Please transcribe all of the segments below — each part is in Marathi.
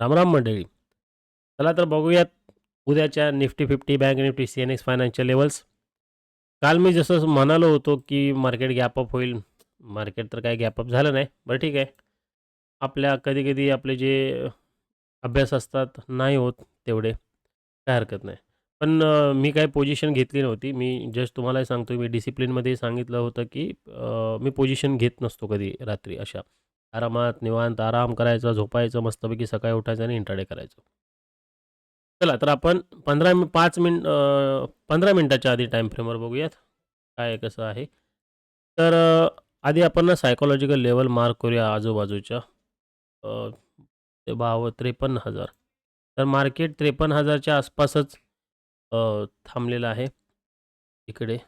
रामराम मंडळी. चला तर बघूयात उद्याच्या Nifty fifty bank Nifty C N X financial levels काल मी जसं म्हणालो होतो की मार्केट गॅपअप होईल. मार्केट तर काय गॅपअप झालं नाही बरं ठीक आहे. आपल्या कधी कधी आपले जे अभ्यास असतात नाही होत तेवढे काय हरकत नाही. पण मी काय पोझिशन घेतली नव्हती. मी जस्ट तुम्हालाही सांगतो मी डिसिप्लिनमध्ये सांगितलं होतं की मी पोझिशन घेत नसतो कधी रात्री अशा. आरामात निवांत आराम करायचा झोपायचं मस्तपैकी सकाळी उठायचं आणि इंटरडे करायचं. चला तर आपण पंधरा मि पाच मिनट पंधरा मिनटाच्या आधी टाईम फ्रेमवर बघूयात. काय कसं आहे. तर आधी आपण ना सायकोलॉजिकल लेवल मार्क करूया आजूबाजूच्या. भाव ते त्रेपन्न हजार. तर मार्केट त्रेपन्न हजारच्या आसपासच थांबलेलं आहे. इकडे.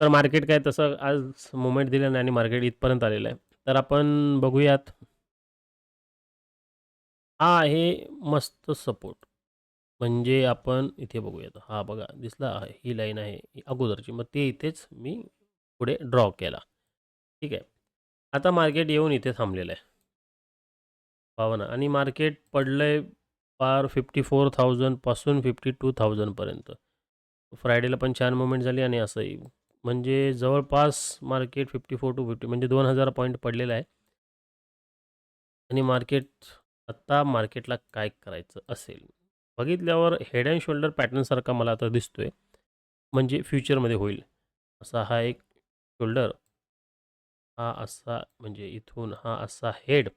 तर मार्केट काय तसं आज मुवमेंट दिलं नाही आणि मार्केट इथपर्यंत आलेलं आहे. तर आपण बघूयात. हा आहे मस्त सपोर्ट म्हणजे आपण इथे बघूयात. हा बघा दिसला ही लाईन आहे अगोदरची. मग ते इथेच मी पुढे ड्रॉ केला. ठीक आहे. आता मार्केट येऊन इथे थांबलेलं आहे. पाहा ना. आणि मार्केट पडलं आहे पार फिफ्टी फोर थाउजंडपासून फिफ्टी टू थाउजंडपर्यंत फ्रायडेला पण छान मुवमेंट झाली आणि असंही म्हणजे जवळपास market fifty four two fifty म्हणजे दोन हजार पॉईंट पडलेलं आहे. आणि मार्केट आत्ता मार्केटला काय करायचं असेल? बघितल्यावर हेड अँड शोल्डर पॅटर्नसारखा मला आता दिसतो आहे म्हणजे फ्युचरमध्ये होईल. असा हा एक शोल्डर हा असा म्हणजे इथून हा असा हेड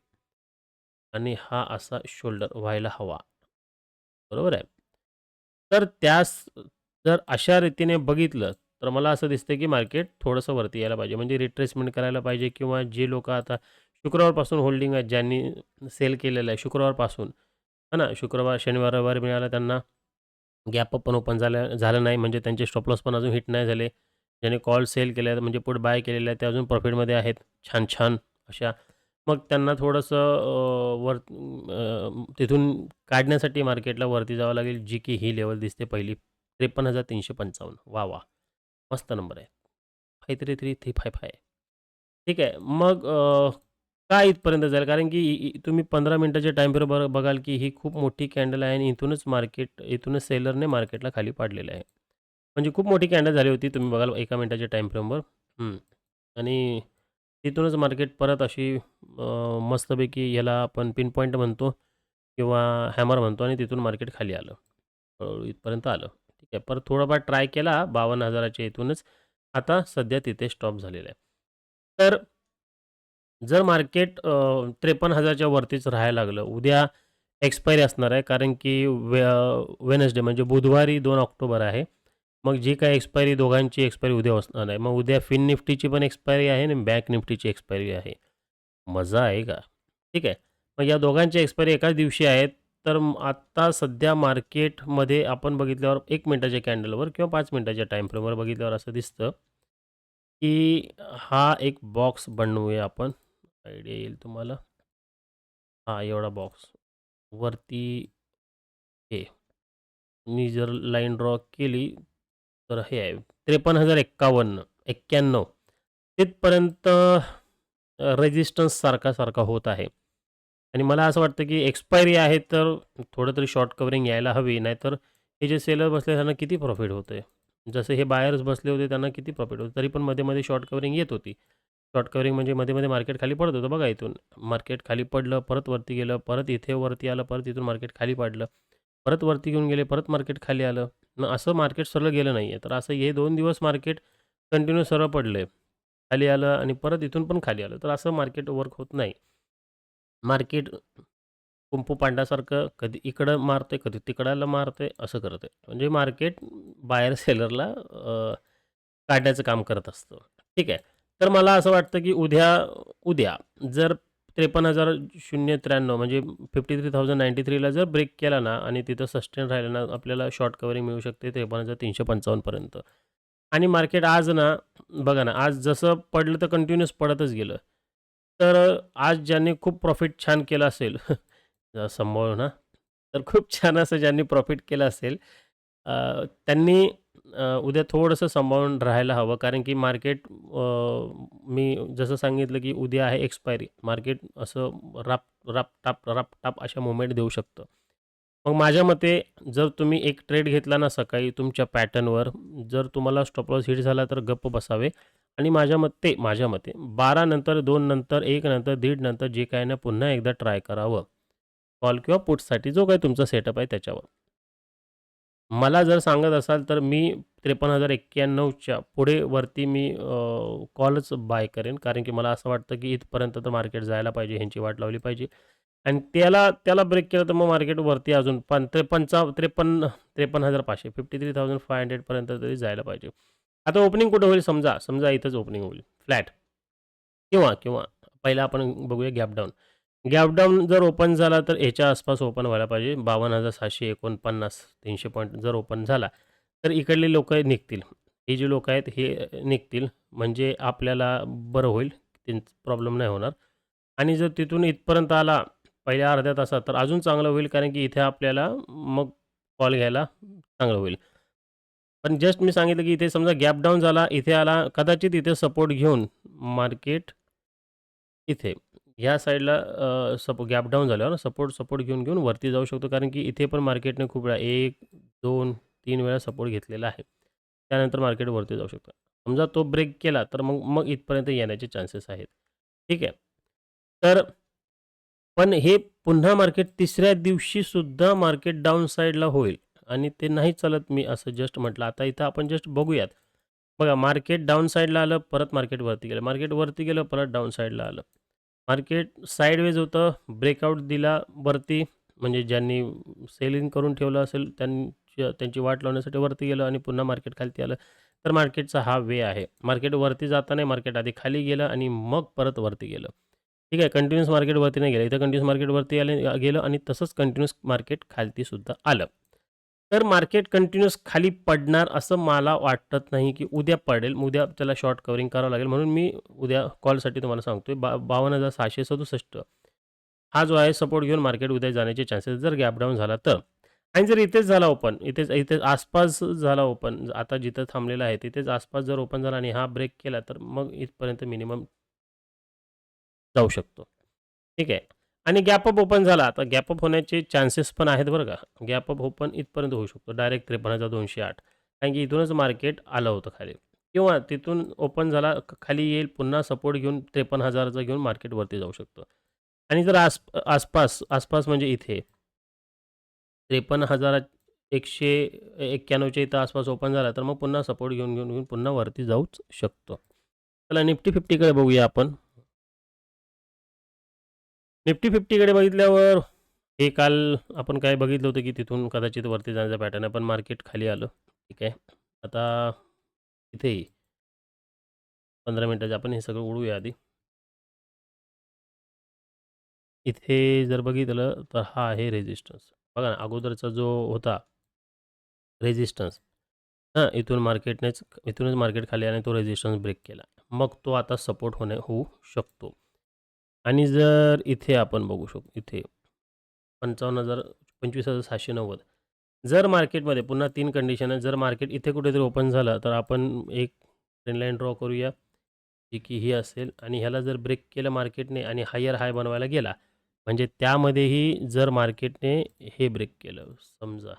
आणि हा असा शोल्डर व्हायला हवा. बरोबर आहे? तर त्यास जर अशा रीतीने बघितलं तर मला असं दिसतं की मार्केट थोडंसं वरती यायला पाहिजे. म्हणजे रिट्रेसमेंट करायला पाहिजे किंवा जे लोक आता शुक्रवारपासून होल्डिंग आहेत ज्यांनी सेल केलेलं आहे शुक्रवारपासून है ना? शुक्रवार शनिवार रविवार मिळाला त्यांना गॅप पण ओपन झालं झालं नाही. म्हणजे त्यांचे स्टॉपलॉस पण अजून हिट नाही झाले. ज्याने कॉल सेल केले आहेत म्हणजे पुढे बाय केलेले आहेत ते अजून प्रॉफिटमध्ये आहेत. छान छान अशा. मग त्यांना थोडंसं वर तिथून काढण्यासाठी मार्केटला वरती जावं लागेल. जी की ही लेवल दिसते पहिली. त्रेपन्न हजार तीनशे पंचावन्न. वा वा. मस्त नंबर आहे. Five three three three five five ठीक आहे. मग काय इथपर्यंत जाईल? कारण की इ- तुम्ही पंधरा मिनटाच्या टाईमपर बरोबर बघाल की ही खूप मोठी कॅन्डल आहे आणि इथूनच मार्केट इथूनच सेलरने मार्केटला खाली पाडलेलं आहे. म्हणजे खूप मोठी कॅन्डल झाली होती तुम्ही बघाल एका मिनटाच्या टाईम फ्रेमवर आणि तिथूनच मार्केट परत अशी मस्तपैकी याला आपण पिन पॉईंट म्हणतो किंवा हॅमर म्हणतो आणि तिथून मार्केट खाली आलं. इथपर्यंत आलं. आहे. परत थोडाफार ट्राय केला बावन्न हजाराच्या इथूनच. आता सध्या तिथे स्टॉप झालेलं आहे. तर जर मार्केट त्रेपन्न हजारच्या वरतीच राहायला लागलं उद्या एक्सपायरी असणार आहे. कारण की वे वेनसडे म्हणजे बुधवारी दोन ऑक्टोबर आहे. मग जी काय एक्सपायरी दोघांची एक्सपायरी उद्या असणार आहे. मग उद्या फिन निफ्टीची पण एक्सपायरी आहे आणि बँक निफ्टीची एक्सपायरी आहे. मजा आहे का? ठीक आहे. मग या दोघांची एक्सपायरी एकाच दिवशी आहेत तर आत्ता सध्या मार्केटमध्ये आपण बघितल्यावर एक मिनटाच्या कॅन्डलवर किंवा पाच मिनटाच्या टाईम फ्रेमवर बघितल्यावर असं दिसतं की हा एक बॉक्स बनवूया आपण. आयडिया येईल तुम्हाला? हा एवढा बॉक्स वरती हे मी जर लाईन ड्रॉ केली तर हे आहे. त्रेपन्न हजार एक्कावन्न एक्क्याण्णव. तिथपर्यंत रेजिस्टन्स सारखा सारखा होत आहे. आणि मला असं वाटतं की एक्सपायरी आहे तर थोडं तरी शॉर्ट कवरिंग यायला हवी नाहीतर हे जे सेलर बसले त्यांना किती प्रॉफिट होतं आहे जसं हे बायर्स बसले होते त्यांना किती प्रॉफिट होतं तरी पण मध्ये मध्ये शॉर्ट कवरिंग येत होती. शॉर्ट कवरिंग म्हणजे मध्ये मध्ये मार्केट खाली पडत होतं बघा इथून. मार्केट खाली पडलं परत वरती गेलं परत इथे वरती आलं परत इथून मार्केट खाली पडलं परत वरती घेऊन गेले परत मार्केट खाली आलं. मग असं मार्केट सरळ गेलं नाही आहे तर असं हे दोन दिवस मार्केट कंटिन्यू सरळ पडलं आहे खाली आलं आणि परत इथून पण खाली आलं. तर असं मार्केट वर्क होत नाही. मार्केट कुंपू पांड्यासारखं कधी इकडं मारते कधी तिकडाला मारते असं करते म्हणजे मार्केट बाहेर सेलरला काढण्याचं काम करत असतं. ठीक आहे. तर मला असं वाटतं की उद्या उद्या जर त्रेपन्न हजार शून्य त्र्याण्णव म्हणजे फिफ्टी थ्री थाउजंड नाईंटी थ्रीला जर ब्रेक केला ना आणि तिथं सस्टेन राहिलं ना आपल्याला शॉर्ट कवरिंग मिळू शकते त्रेपन्न हजार तीनशे पंचावन्नपर्यंत आणि मार्केट आज ना बघा ना आज जसं पडलं तर कंटिन्युअस पडतच गेलं. तर आज ज्यांनी खूप प्रॉफिट छान केलं असेल जरा सांभाळून ना. तर खूप छान असं ज्यांनी प्रॉफिट केलं असेल अ, त्यांनी अ, उद्या थोडंसं सांभाळून राहायला हवं. कारण की मार्केट मी जसं सांगितलं की उद्या आहे एक्सपायरी मार्केट असं राप राप टाप राप टाप अशा मुवमेंट देऊ शकतं. मग माझ्या मते जर तुम्ही एक ट्रेड घेतला ना सकाळी तुमच्या पॅटर्नवर जर तुम्हाला स्टॉप लॉस हिट झाला तर गप्प बसावे. आणि माझ्या मते माझ्या मते बारा नंतर दोन नंतर एक नंतर दीड नंतर जे काय ना पुन्हा एकदा ट्राय करावं. कॉल किंवा पुटसाठी जो काही तुमचा सेटअप आहे त्याच्यावर. मला जर सांगत असाल तर मी त्रेपन्न हजार एक्क्याण्णवच्या पुढे वरती मी कॉलच बाय करेन. कारण की मला असं वाटतं की इथपर्यंत तर मार्केट जायला पाहिजे ह्यांची वाट लावली पाहिजे. आणि त्याला त्याला ब्रेक केलं तर मग मार्केट वरती अजून पण त्रेपन्नचा त्रेपन्न त्रेपन्न हजार पाचशे फिफ्टी थ्री थाउजंड फाय हंड्रेडपर्यंत तरी जायला पाहिजे. आता ओपनिंग कुठं होईल? समजा समजा इथंच ओपनिंग होईल. फ्लॅट किंवा किंवा. पहिला आपण बघूया गॅपडाऊन गॅपडाऊन जर ओपन झाला तर ह्याच्या आसपास ओपन व्हायला पाहिजे. बावन्न हजार सहाशे एकोणपन्नास तीनशे पॉईंट जर ओपन झाला तर इकडले लोक निघतील. हे जे लोक आहेत हे निघतील. म्हणजे आपल्याला बरं होईल. त्यांचं प्रॉब्लेम नाही होणार. आणि जर तिथून इथपर्यंत आला पहिल्या अर्ध्या तासात तर अजून चांगलं होईल. कारण की इथे आपल्याला मग कॉल घ्यायला चांगलं होईल. पण जस्ट मी सांगितलं की इथे समजा गॅप डाऊन झाला इथे आला कदाचित इथे सपोर्ट घेऊन मार्केट इथे. ह्या साईडला सपो गॅप डाऊन झाल्यावर सपोर्ट सपोर्ट घेऊन घेऊन वरती जाऊ शकतो. कारण की इथे पण मार्केटने खूप वेळा एक दोन तीन वेळा सपोर्ट घेतलेला आहे. त्यानंतर मार्केट वरती जाऊ शकतो. समजा तो ब्रेक केला तर मग मग इथपर्यंत येण्याचे चान्सेस आहेत. ठीक आहे? तर पण हे पुन्हा मार्केट तिसऱ्या दिवशीसुद्धा मार्केट डाऊन साईडला होईल. आणि ते नाही चालत मी असं जस्ट म्हटलं. आता इथं आपण जस्ट बघूयात. बघा मार्केट डाऊन साईडला आलं परत मार्केट वरती गेलं. मार्केट वरती गेलं परत डाऊन साईडला आलं. मार्केट साईडवेज होतं ब्रेकआउट दिला वरती म्हणजे ज्यांनी सेलिंग करून ठेवलं असेल त्यांची त्यांची वाट लावण्यासाठी वरती गेलं आणि पुन्हा मार्केट खालती आलं. तर मार्केटचा हा वे आहे. मार्केट वरती जाताना मार्केट आधी खाली गेलं आणि मग परत वरती गेलं. ठीक आहे कंटिन्युअस मार्केटवरती नाही गेलं. इथं कंटिन्यूस मार्केटवरती आले गेलं आणि तसंच कंटिन्युअस मार्केट खालतीसुद्धा आलं. तर मार्केट कंटिन्युअस खाली पडणार असं मला वाटत नाही की उद्या पडेल. उद्या त्याला शॉर्ट कवरिंग करावं लागेल. म्हणून मी उद्या कॉलसाठी तुम्हाला सांगतोय बा बावन्न हजार सहाशे सदुसष्ट. हा जो आहे सपोर्ट घेऊन मार्केट उद्या जाण्याचे चान्सेस जर गॅप डाऊन झाला तर. आणि जर इथेच झाला ओपन इथेच इथेच आसपास झाला ओपन आता जिथं थांबलेला आहे तिथेच आसपास जर ओपन झाला आणि हा ब्रेक केला तर मग इथपर्यंत मिनिमम जाऊ शकतो. ठीक आहे? आणि गॅपअप ओपन झाला. आता गॅपअप होण्याचे चान्सेस पण आहेत बरं का. गॅपअप ओपन इथपर्यंत होऊ शकतो. डायरेक्ट त्रेपन्न हजार दोनशे आठ. कारण की इथूनच मार्केट आलं होतं खाली. किंवा तिथून ओपन झाला खाली येईल पुन्हा सपोर्ट घेऊन त्रेपन्न हजाराचा घेऊन मार्केटवरती जाऊ शकतो. आणि जर आस आसपास आसपास म्हणजे इथे त्रेपन्न हजार एकशे एक्क्याण्णवच्या इथं आसपास ओपन झाला तर मग पुन्हा सपोर्ट घेऊन घेऊन घेऊन पुन्हा वरती जाऊच शकतो. चला निफ्टी फिफ्टीकडे बघूया आपण. निफ्टी फिफ्टीकडे बघितल्यावर हे काल आपण काय बघितलं होतं की तिथून कदाचित वरती जाण्याचा पॅटर्न आहे पण मार्केट खाली आलं. ठीक आहे. आता इथेही पंधरा मिनटाचे आपण हे सगळं उडूया आधी. इथे जर बघितलं तर हा आहे रेजिस्टन्स बघा ना अगोदरचा जो होता रेजिस्टन्स हां इथून मार्केटनेच इथूनच मार्केट खाली आणि तो रेजिस्टन्स ब्रेक केला. मग तो आता सपोर्ट होणे होऊ शकतो. आणि जर इथे आपण बघू शकतो इथे पंचावन्न हजार पंचवीस हजार सहाशे नव्वद. जर मार्केटमध्ये पुन्हा तीन कंडिशन आहे जर मार्केट इथे कुठेतरी ओपन झालं तर आपण एक ट्रेनलाईन ड्रॉ करूया जी की ही असेल. आणि ह्याला जर ब्रेक केलं मार्केटने आणि हायर हाय बनवायला गेला म्हणजे त्यामध्येही जर मार्केटने हे ब्रेक केलं समजा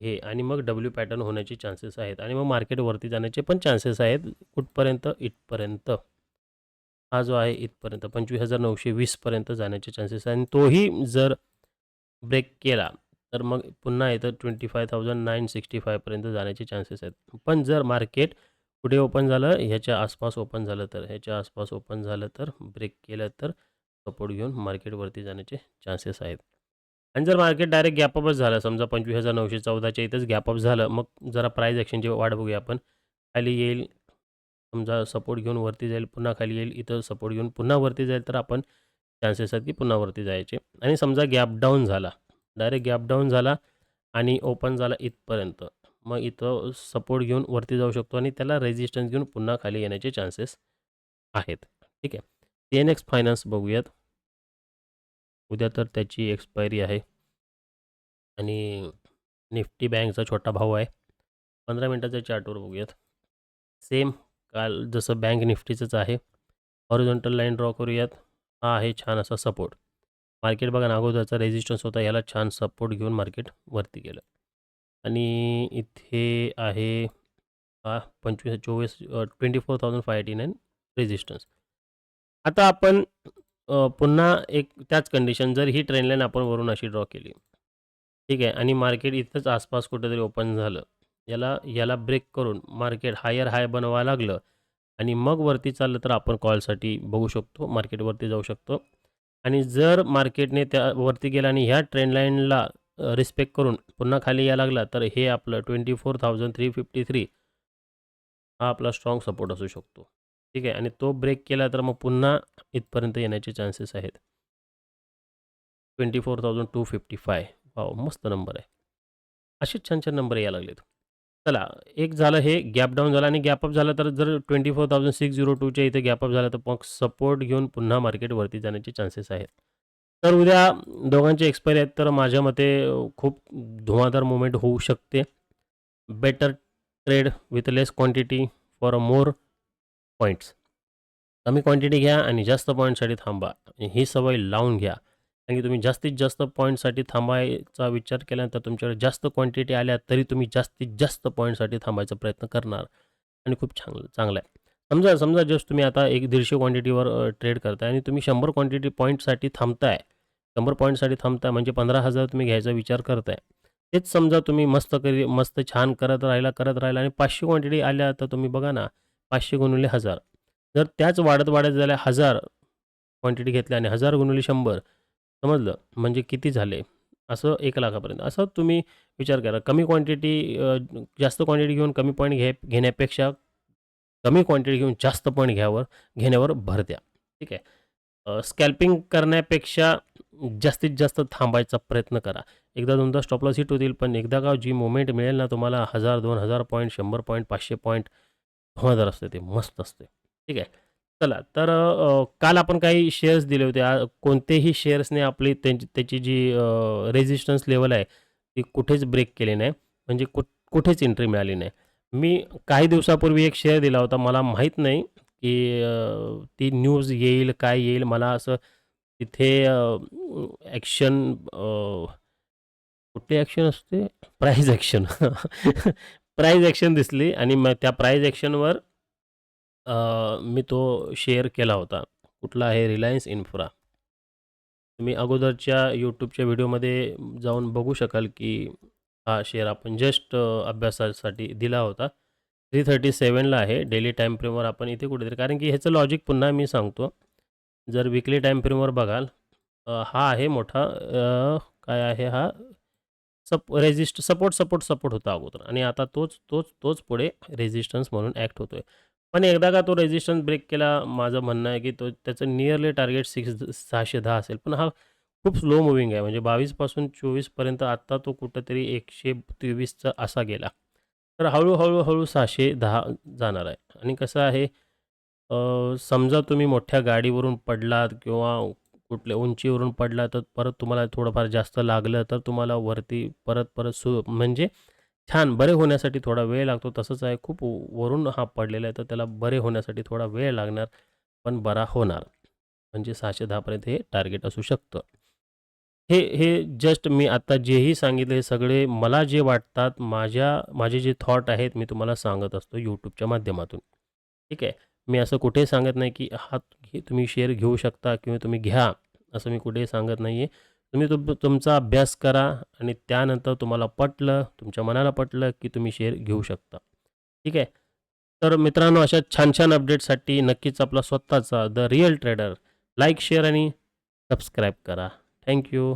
हे आणि मग डब्ल्यू पॅटर्न होण्याचे चान्सेस आहेत. आणि मग मार्केट वरती जाण्याचे पण चान्सेस आहेत कुठपर्यंत? इथपर्यंत. हा जो आहे इथपर्यंत पंचवीस हजार नऊशे वीसपर्यंत जाण्याचे चान्सेस आहे आणि तोही जर ब्रेक केला तर मग पुन्हा इथं twenty five thousand nine sixty फायपर्यंत जाण्याचे चान्सेस आहेत. पण जर मार्केट कुठे ओपन झालं ह्याच्या आसपास ओपन झालं तर ह्याच्या आसपास ओपन झालं तर ब्रेक केलं तर सपोर्ट घेऊन मार्केटवरती जाण्याचे चान्सेस आहेत. आणि जर मार्केट डायरेक्ट गॅपअपच झालं समजा पंचवीस हजार नऊशे चौदाच्या इथंच गॅपअप झालं मग जरा प्राईज ॲक्शनची वाढ बघूया आपण. खाली येईल समजा सपोर्ट घेऊन वरती जाईल पुन्हा खाली येईल इथं सपोर्ट घेऊन पुन्हा वरती जाईल तर आपण चान्सेस आहेत की पुन्हा वरती जायचे. आणि समजा गॅप डाऊन झाला डायरेक्ट गॅप डाऊन झाला आणि ओपन झाला इथपर्यंत मग इथं सपोर्ट घेऊन वरती जाऊ शकतो आणि त्याला रेजिस्टन्स घेऊन पुन्हा खाली येण्याचे चान्सेस आहेत. ठीक आहे? टी एन एक्स फायनान्स बघूयात. उद्या तर त्याची एक्सपायरी आहे. आणि निफ्टी बँकचा छोटा भाऊ आहे. पंधरा मिनटाच्या चार्टवर बघूयात. सेम काल जसं बँक निफ्टीचंच आहे हॉरिझॉन्टल लाईन ड्रॉ करूयात. हा आहे छान असा सपोर्ट. मार्केट बघा ना अगोदरचा रेजिस्टन्स होता याला छान सपोर्ट घेऊन मार्केट वरती गेलं. आणि इथे आहे हा पंचवीस चोवीस twenty four thousand five eighty nine resistance आता आपण पुन्हा एक त्याच कंडिशन जर ही ट्रेनलाईन आपण वरून अशी ड्रॉ केली. ठीक आहे आणि मार्केट इथंच आसपास कुठेतरी ओपन झालं. याला याला ब्रेक करून मार्केट हायर हाय बनवायला लागलं. आणि मग वरती चाललं तर आपण कॉलसाठी बघू शकतो मार्केटवरती जाऊ शकतो. आणि जर मार्केटने त्या वरती गेला आणि ह्या ट्रेंडलाईनला रिस्पेक्ट करून पुन्हा खाली यायला लागला तर हे आपलं twenty four thousand three fifty three हा आपला स्ट्रॉंग सपोर्ट असू शकतो. ठीक आहे? आणि तो ब्रेक केला तर मग पुन्हा इथपर्यंत येण्याचे चान्सेस आहेत. Twenty four thousand two fifty five wow मस्त नंबर आहे. असेच छान छान नंबर यायला लागलेत. चला एक झालं हे गॅप डाऊन झालं आणि गॅप अप झालं तर जर twenty four thousand six zero टूच्या इथे गॅप अप झालं तर मग सपोर्ट घेऊन पुन्हा मार्केट वरती जाण्याचे चान्सेस आहेत. तर उद्या दोघांचे एक्सपायरी आहेत तर माझ्या मते खूप धुवाधार मुवमेंट होऊ शकते. Better trade with less quantity for a more points कमी क्वांटिटी घ्या आणि जास्त पॉईंटसाठी थांबा. ही सवय लावून घ्या. कारण की तुम्ही जास्तीत जास्त पॉईंटसाठी थांबायचा विचार केल्यानंतर तुमच्याकडे जास्त क्वांटिटी आल्या तरी तुम्ही जास्तीत जास्त पॉईंटसाठी थांबायचा प्रयत्न करणार. आणि खूप चांगलं चांगलं आहे समजा समजा जस्ट तुम्ही आता एक दीडशे क्वांटिटीवर ट्रेड करताय आणि तुम्ही शंभर क्वांटिटी पॉईंटसाठी थांबताय. शंभर पॉईंटसाठी थांबताय म्हणजे पंधरा हजार तुम्ही घ्यायचा विचार करताय. तेच समजा तुम्ही मस्त करी मस्त छान करत राहिला करत राहिला आणि पाचशे क्वांटिटी आल्या तर तुम्ही बघा ना पाचशे गुणुले हजार. जर त्याच वाढत वाढत झाल्या हजार क्वांटिटी घेतल्या आणि हजार गुणुले शंभर समजलं? म्हणजे किती झाले? असं एक लाखापर्यंत. असं तुम्ही विचार करा. कमी क्वांटिटी जास्त क्वांटिटी घेऊन कमी पॉईंट घे घेण्यापेक्षा कमी क्वांटिटी घेऊन जास्त पॉईंट घ्यावर घेण्यावर भर द्या. ठीक आहे? स्कॅल्पिंग करण्यापेक्षा जास्तीत जास्त थांबायचा प्रयत्न करा. एकदा दोनदा स्टॉपलॉस हिट होतील पण एकदा का जी मुवमेंट मिळेल ना तुम्हाला हजार दोन हजार पॉईंट शंभर पॉईंट पाचशे पॉईंट हजार असते ते. मस्त असते. ठीक आहे? चला तर अ, काल आपण काही शेअर्स दिले होते. आ- कोणतेही शेअर्सने आपली त्यांची त्याची जी रेजिस्टन्स लेवल आहे ती कुठेच ब्रेक केली नाही. म्हणजे कुठ कुठेच एंट्री मिळाली नाही. मी काही दिवसापूर्वी एक शेअर दिला होता. मला माहीत नाही की अ, ती न्यूज येईल काय येईल. मला असं तिथे ॲक्शन कुठली ॲक्शन असते? प्राईज ॲक्शन प्राईज ॲक्शन दिसली आणि मग त्या प्राईज ॲक्शनवर मी तो शेअर केला होता. कुठला आहे? Reliance Infra. तुम्ही अगोदरच्या यूट्यूबच्या व्हिडिओमध्ये जाऊन बघू शकाल की हा शेअर आपण जस्ट अभ्यासासाठी दिला होता. थ्री थर्टी सेवनला आहे. डेली टाईम फ्रेमवर आपण इथे कुठेतरी कारण की ह्याचं लॉजिक पुन्हा मी सांगतो. जर विकली टाईम फ्रेमवर बघाल अ, हा आहे मोठा अ, काय आहे हा? सप रेजिस्ट सपोर्ट सपोर्ट सपोर्ट होता अगोदर. आणि आता तोच तोच तोच पुढे रेझिस्टन्स म्हणून ॲक्ट होतो आहे पण एकदा का तो रेजिस्टन्स ब्रेक केला माझं म्हणणं आहे की तो त्याचं नियरली टार्गेट सिक्स सहाशे दहा असेल. पण हा खूप स्लो मुव्हिंग आहे. म्हणजे बावीसपासून चोवीसपर्यंत आत्ता तो कुठंतरी एकशे तेवीसचा असा गेला. तर हळूहळू हळू सहाशे दहा जाणार आहे. आणि कसं आहे समजा तुम्ही मोठ्या गाडीवरून पडलात किंवा कुठल्या उंचीवरून पडला तर परत तुम्हाला थोडंफार जास्त लागलं तर तुम्हाला वरती परत परत सु म्हणजे छान बरे होण्यासाठी थोडा वेळ लागतो. तसंच आहे खूप वरून हा पडलेला आहे तर त्याला बरे होण्यासाठी थोडा वेळ लागणार पण बरा होणार. म्हणजे सहाशे दहापर्यंत हे टार्गेट असू शकतं. हे हे जस्ट मी आत्ता जेही सांगितले हे सगळे मला जे वाटतात माझ्या माझे जे थॉट आहेत मी तुम्हाला सांगत असतो यूट्यूबच्या माध्यमातून. ठीक आहे? मी असं कुठेही सांगत नाही की हा तुम्ही शेअर घेऊ शकता किंवा तुम्ही घ्या असं मी कुठेही सांगत नाही आहे तुम्ही तुम तुमचा अभ्यास करा आणि त्यानंतर तुम्हाला पटलं तुमच्या मनाला पटलं की तुम्ही शेअर घेऊ शकता. ठीक आहे? तर मित्रांनो अशा छान छान अपडेटसाठी नक्कीच आपला स्वतःचा the real trader like share आणि सबस्क्राईब करा. Thank you